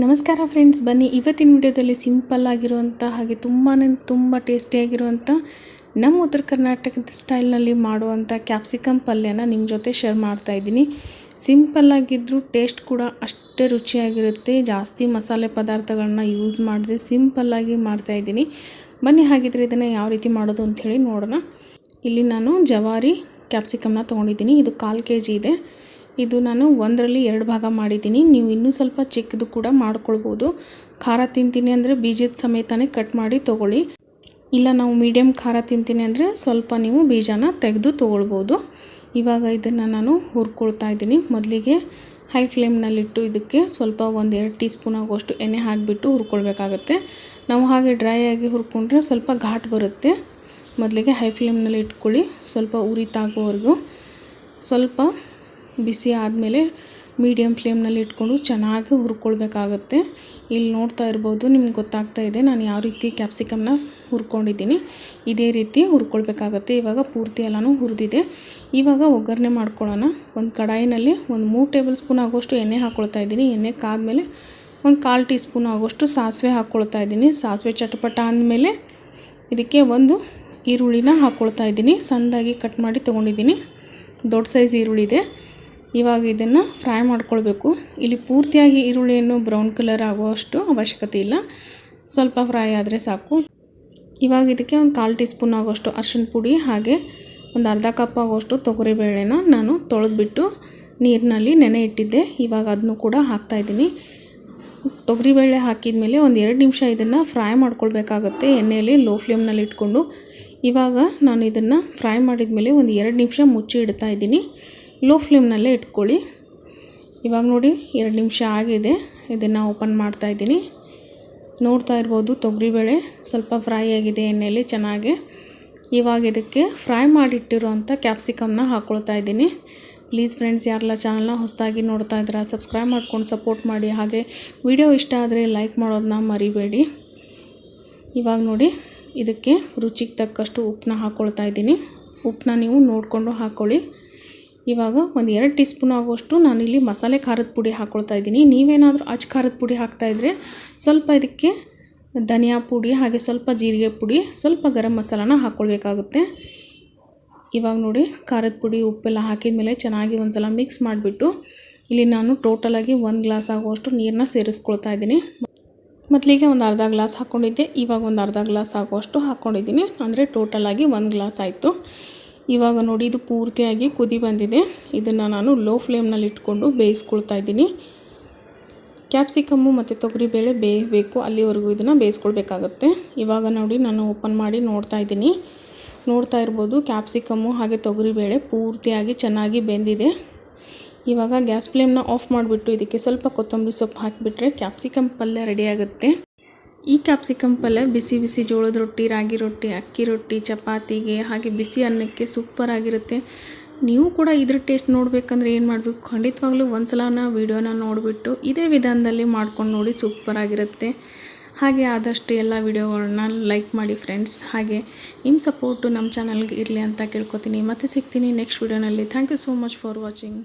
ನಮಸ್ಕಾರ ಫ್ರೆಂಡ್ಸ್ ಬನ್ನಿ. ಇವತ್ತಿನ ವಿಡಿಯೋದಲ್ಲಿ ಸಿಂಪಲ್ ಆಗಿರುವಂಥ ಹಾಗೆ ತುಂಬಾ ತುಂಬ ಟೇಸ್ಟಿಯಾಗಿರುವಂಥ ನಮ್ಮ ಉತ್ತರ ಕರ್ನಾಟಕದ ಸ್ಟೈಲ್ನಲ್ಲಿ ಮಾಡುವಂಥ ಕ್ಯಾಪ್ಸಿಕಮ್ ಪಲ್ಯನ ನಿಮ್ಮ ಜೊತೆ ಶೇರ್ ಮಾಡ್ತಾ ಇದ್ದೀನಿ. ಸಿಂಪಲ್ ಆಗಿದ್ದರೂ ಟೇಸ್ಟ್ ಕೂಡ ಅಷ್ಟೇ ರುಚಿಯಾಗಿರುತ್ತೆ. ಜಾಸ್ತಿ ಮಸಾಲೆ ಪದಾರ್ಥಗಳನ್ನ ಯೂಸ್ ಮಾಡದೆ ಸಿಂಪಲ್ಲಾಗಿ ಮಾಡ್ತಾಯಿದ್ದೀನಿ ಬನ್ನಿ, ಹಾಗಿದ್ರೆ ಇದನ್ನು ಯಾವ ರೀತಿ ಮಾಡೋದು ಅಂಥೇಳಿ ನೋಡೋಣ. ಇಲ್ಲಿ ನಾನು ಜವಾರಿ ಕ್ಯಾಪ್ಸಿಕಮ್ನ ತೊಗೊಂಡಿದ್ದೀನಿ. ಇದು ಕಾಲು ಕೆ ಜಿ ಇದೆ. ಇದು ನಾನು ಒಂದರಲ್ಲಿ ಎರಡು ಭಾಗ ಮಾಡಿದ್ದೀನಿ. ನೀವು ಇನ್ನೂ ಸ್ವಲ್ಪ ಚಿಕ್ಕದು ಕೂಡ ಮಾಡ್ಕೊಳ್ಬೋದು. ಖಾರ ತಿಂತೀನಿ ಅಂದರೆ ಬೀಜದ ಸಮೇತನೇ ಕಟ್ ಮಾಡಿ ತೊಗೊಳ್ಳಿ. ಇಲ್ಲ, ನಾವು ಮೀಡಿಯಮ್ ಖಾರ ತಿಂತೀನಿ ಅಂದರೆ ಸ್ವಲ್ಪ ನೀವು ಬೀಜನ ತೆಗೆದು ತೊಗೊಳ್ಬೋದು. ಇವಾಗ ಇದನ್ನು ನಾನು ಹುರ್ಕೊಳ್ತಾ ಇದ್ದೀನಿ. ಮೊದಲಿಗೆ ಹೈ ಫ್ಲೇಮ್ನಲ್ಲಿಟ್ಟು ಇದಕ್ಕೆ ಸ್ವಲ್ಪ ಒಂದು ಎರಡು ಟೀ ಸ್ಪೂನ್ ಆಗುವಷ್ಟು ಎಣ್ಣೆ ಹಾಕಿಬಿಟ್ಟು ಹುರ್ಕೊಳ್ಬೇಕಾಗತ್ತೆ. ನಾವು ಹಾಗೆ ಡ್ರೈ ಆಗಿ ಹುರ್ಕೊಂಡ್ರೆ ಸ್ವಲ್ಪ ಘಾಟ್ ಬರುತ್ತೆ. ಮೊದಲಿಗೆ ಹೈ ಫ್ಲೇಮ್ನಲ್ಲಿ ಇಟ್ಕೊಳ್ಳಿ. ಸ್ವಲ್ಪ ಉರಿತಾಗುವವರೆಗೂ ಸ್ವಲ್ಪ ಬಿಸಿ ಆದಮೇಲೆ ಮೀಡಿಯಮ್ ಫ್ಲೇಮ್ನಲ್ಲಿ ಇಟ್ಕೊಂಡು ಚೆನ್ನಾಗಿ ಹುರ್ಕೊಳ್ಬೇಕಾಗುತ್ತೆ. ಇಲ್ಲಿ ನೋಡ್ತಾ ಇರ್ಬೋದು, ನಿಮ್ಗೆ ಗೊತ್ತಾಗ್ತಾ ಇದೆ, ನಾನು ಯಾವ ರೀತಿ ಕ್ಯಾಪ್ಸಿಕಮ್ನ ಹುರ್ಕೊಂಡಿದ್ದೀನಿ. ಇದೇ ರೀತಿ ಹುರ್ಕೊಳ್ಬೇಕಾಗತ್ತೆ. ಇವಾಗ ಪೂರ್ತಿ ಎಲ್ಲನೂ ಹುರಿದಿದೆ. ಇವಾಗ ಒಗ್ಗರಣೆ ಮಾಡ್ಕೊಳ್ಳೋಣ. ಒಂದು ಕಡಾಯಿನಲ್ಲಿ ಒಂದು ಮೂರು ಟೇಬಲ್ ಸ್ಪೂನ್ ಆಗೋಷ್ಟು ಎಣ್ಣೆ ಹಾಕ್ಕೊಳ್ತಾ ಇದ್ದೀನಿ. ಎಣ್ಣೆ ಕಾದಮೇಲೆ ಒಂದು ಕಾಲು ಟೀ ಸ್ಪೂನ್ ಆಗೋಷ್ಟು ಸಾಸಿವೆ ಹಾಕ್ಕೊಳ್ತಾ ಇದ್ದೀನಿ. ಸಾಸಿವೆ ಚಟಪಟ ಅಂದಮೇಲೆ ಇದಕ್ಕೆ ಒಂದು ಈರುಳ್ಳಿನ ಹಾಕ್ಕೊಳ್ತಾ ಇದ್ದೀನಿ. ಸಣ್ಣದಾಗಿ ಕಟ್ ಮಾಡಿ ತೊಗೊಂಡಿದ್ದೀನಿ. ದೊಡ್ಡ ಸೈಜ್ ಈರುಳ್ಳಿ ಇದೆ. ಇವಾಗ ಇದನ್ನು ಫ್ರೈ ಮಾಡ್ಕೊಳ್ಬೇಕು. ಇಲ್ಲಿ ಪೂರ್ತಿಯಾಗಿ ಈರುಳ್ಳಿಯನ್ನು ಬ್ರೌನ್ ಕಲರ್ ಆಗುವಷ್ಟು ಅವಶ್ಯಕತೆ ಇಲ್ಲ. ಸ್ವಲ್ಪ ಫ್ರೈ ಆದರೆ ಸಾಕು. ಇವಾಗ ಇದಕ್ಕೆ ಒಂದು ಕಾಲು ಟೀ ಸ್ಪೂನ್ ಆಗೋಷ್ಟು ಅರ್ಶಿಣ ಪುಡಿ ಹಾಗೆ ಒಂದು ಅರ್ಧ ಕಪ್ ಆಗೋಷ್ಟು ತೊಗರಿಬೇಳೆನ ನಾನು ತೊಳೆದ್ಬಿಟ್ಟು ನೀರಿನಲ್ಲಿ ನೆನೆ ಇಟ್ಟಿದ್ದೆ. ಇವಾಗ ಅದನ್ನು ಕೂಡ ಹಾಕ್ತಾಯಿದ್ದೀನಿ ತೊಗರಿಬೇಳೆ ಹಾಕಿದ ಮೇಲೆ ಒಂದು ಎರಡು ನಿಮಿಷ ಇದನ್ನು ಫ್ರೈ ಮಾಡ್ಕೊಳ್ಬೇಕಾಗತ್ತೆ ಎಣ್ಣೆಯಲ್ಲಿ ಲೋ ಫ್ಲೇಮ್ನಲ್ಲಿ ಇಟ್ಕೊಂಡು. ಇವಾಗ ನಾನು ಇದನ್ನು ಫ್ರೈ ಮಾಡಿದ ಮೇಲೆ ಒಂದು ಎರಡು ನಿಮಿಷ ಮುಚ್ಚಿ ಇಡ್ತಾ ಇದ್ದೀನಿ. ಲೋ ಫ್ಲೇಮ್ನಲ್ಲೇ ಇಟ್ಕೊಳ್ಳಿ. ಇವಾಗ ನೋಡಿ ಎರಡು ನಿಮಿಷ ಆಗಿದೆ. ಇದನ್ನು ಓಪನ್ ಮಾಡ್ತಾ ಇದ್ದೀನಿ. ನೋಡ್ತಾ ಇರ್ಬೋದು ತೊಗರಿಬೇಳೆ ಸ್ವಲ್ಪ ಫ್ರೈ ಆಗಿದೆ ಎಣ್ಣೆಯಲ್ಲಿ ಚೆನ್ನಾಗಿ. ಇವಾಗ ಇದಕ್ಕೆ ಫ್ರೈ ಮಾಡಿಟ್ಟಿರೋಂಥ ಕ್ಯಾಪ್ಸಿಕಮ್ನ ಹಾಕ್ಕೊಳ್ತಾ ಇದ್ದೀನಿ. ಪ್ಲೀಸ್ ಫ್ರೆಂಡ್ಸ್ ಯಾರೆಲ್ಲ ಚಾನಲ್ನ ಹೊಸದಾಗಿ ನೋಡ್ತಾ ಇದ್ದೀರಾ ಸಬ್ಸ್ಕ್ರೈಬ್ ಮಾಡ್ಕೊಂಡು ಸಪೋರ್ಟ್ ಮಾಡಿ. ಹಾಗೆ ವಿಡಿಯೋ ಇಷ್ಟ ಆದರೆ ಲೈಕ್ ಮಾಡೋದನ್ನ ಮರಿಬೇಡಿ. ಇವಾಗ ನೋಡಿ ಇದಕ್ಕೆ ರುಚಿಗೆ ತಕ್ಕಷ್ಟು ಉಪ್ಪನ್ನ ಹಾಕ್ಕೊಳ್ತಾ ಇದ್ದೀನಿ. ಉಪ್ಪನ್ನ ನೀವು ನೋಡಿಕೊಂಡು ಹಾಕ್ಕೊಳ್ಳಿ ಇವಾಗ ಒಂದು ಎರಡು ಟೀ ಸ್ಪೂನ್ ಆಗುವಷ್ಟು ನಾನಿಲ್ಲಿ ಮಸಾಲೆ ಖಾರದ ಪುಡಿ ಹಾಕ್ಕೊಳ್ತಾ ಇದ್ದೀನಿ. ನೀವೇನಾದರೂ ಅಚ್ಚ ಖಾರದ ಪುಡಿ ಹಾಕ್ತಾಯಿದ್ರೆ ಸ್ವಲ್ಪ ಇದಕ್ಕೆ ಧನಿಯಾ ಪುಡಿ ಹಾಗೆ ಸ್ವಲ್ಪ ಜೀರಿಗೆ ಪುಡಿ, ಸ್ವಲ್ಪ ಗರಂ ಮಸಾಲಾನ ಹಾಕ್ಕೊಳ್ಬೇಕಾಗುತ್ತೆ ಇವಾಗ ನೋಡಿ ಖಾರದ ಪುಡಿ ಉಪ್ಪೆಲ್ಲ ಹಾಕಿದ ಮೇಲೆ ಚೆನ್ನಾಗಿ ಒಂದು ಸಲ ಮಿಕ್ಸ್ ಮಾಡಿಬಿಟ್ಟು ಇಲ್ಲಿ ನಾನು ಟೋಟಲಾಗಿ ಒಂದು ಗ್ಲಾಸ್ ಆಗುವಷ್ಟು ನೀರನ್ನ ಸೇರಿಸ್ಕೊಳ್ತಾ ಇದ್ದೀನಿ. ಮೊದಲಿಗೆ ಒಂದು ಅರ್ಧ ಗ್ಲಾಸ್ ಹಾಕ್ಕೊಂಡಿದ್ದೆ ಇವಾಗ ಒಂದು ಅರ್ಧ ಗ್ಲಾಸ್ ಆಗುವಷ್ಟು ಹಾಕ್ಕೊಂಡಿದ್ದೀನಿ ಅಂದರೆ ಟೋಟಲಾಗಿ ಒಂದು ಗ್ಲಾಸ್ ಆಯಿತು. ಇವಾಗ ನೋಡಿ ಇದು ಪೂರ್ತಿಯಾಗಿ ಕುದಿ ಬಂದಿದೆ. ಇದನ್ನು ನಾನು ಲೋ ಫ್ಲೇಮ್ನಲ್ಲಿ ಇಟ್ಕೊಂಡು ಬೇಯಿಸ್ಕೊಳ್ತಾ ಇದ್ದೀನಿ. ಕ್ಯಾಪ್ಸಿಕಮ್ಮು ಮತ್ತು ತೊಗರಿಬೇಳೆ ಬೇಯಬೇಕು. ಅಲ್ಲಿವರೆಗೂ ಇದನ್ನು ಬೇಯಿಸ್ಕೊಳ್ಬೇಕಾಗತ್ತೆ. ಇವಾಗ ನೋಡಿ ನಾನು ಓಪನ್ ಮಾಡಿ ನೋಡ್ತಾ ಇದ್ದೀನಿ. ನೋಡ್ತಾ ಇರ್ಬೋದು ಕ್ಯಾಪ್ಸಿಕಮ್ಮು ಹಾಗೆ ತೊಗರಿಬೇಳೆ ಪೂರ್ತಿಯಾಗಿ ಚೆನ್ನಾಗಿ ಬೆಂದಿದೆ. ಇವಾಗ ಗ್ಯಾಸ್ ಫ್ಲೇಮ್ನ ಆಫ್ ಮಾಡಿಬಿಟ್ಟು ಇದಕ್ಕೆ ಸ್ವಲ್ಪ ಕೊತ್ತಂಬರಿ ಸೊಪ್ಪು ಹಾಕಿಬಿಟ್ರೆ ಕ್ಯಾಪ್ಸಿಕಮ್ ಪಲ್ಯ ರೆಡಿಯಾಗುತ್ತೆ ಈ ಕ್ಯಾಪ್ಸಿಕಮ್ ಪಲ್ಯ ಬಿಸಿ ಬಿಸಿ ಜೋಳದ ರೊಟ್ಟಿ, ರಾಗಿ ರೊಟ್ಟಿ, ಅಕ್ಕಿ ರೊಟ್ಟಿ, ಚಪಾತಿಗೆ ಹಾಗೆ ಬಿಸಿ ಅನ್ನಕ್ಕೆ ಸೂಪರ್ ಆಗಿರುತ್ತೆ. ನೀವು ಕೂಡ ಇದ್ರ ಟೇಸ್ಟ್ ನೋಡಬೇಕಂದ್ರೆ ಏನು ಮಾಡಬೇಕು? ಖಂಡಿತವಾಗ್ಲೂ ಒಂದು ಸಲನ ವೀಡಿಯೋನ ನೋಡಿಬಿಟ್ಟು ಇದೇ ವಿಧಾನದಲ್ಲಿ ಮಾಡ್ಕೊಂಡು ನೋಡಿ ಸೂಪರ್ ಆಗಿರುತ್ತೆ. ಹಾಗೆ ಆದಷ್ಟು ಎಲ್ಲ ವೀಡಿಯೋಗಳನ್ನ ಲೈಕ್ ಮಾಡಿ ಫ್ರೆಂಡ್ಸ್ ಹಾಗೆ ನಿಮ್ಮ ಸಪೋರ್ಟು ನಮ್ಮ ಚಾನಲ್ಗೆ ಇರಲಿ ಅಂತ ಕೇಳ್ಕೊತೀನಿ. ಮತ್ತೆ ಸಿಗ್ತೀನಿ next ವೀಡಿಯೋನಲ್ಲಿ thank you so much for watching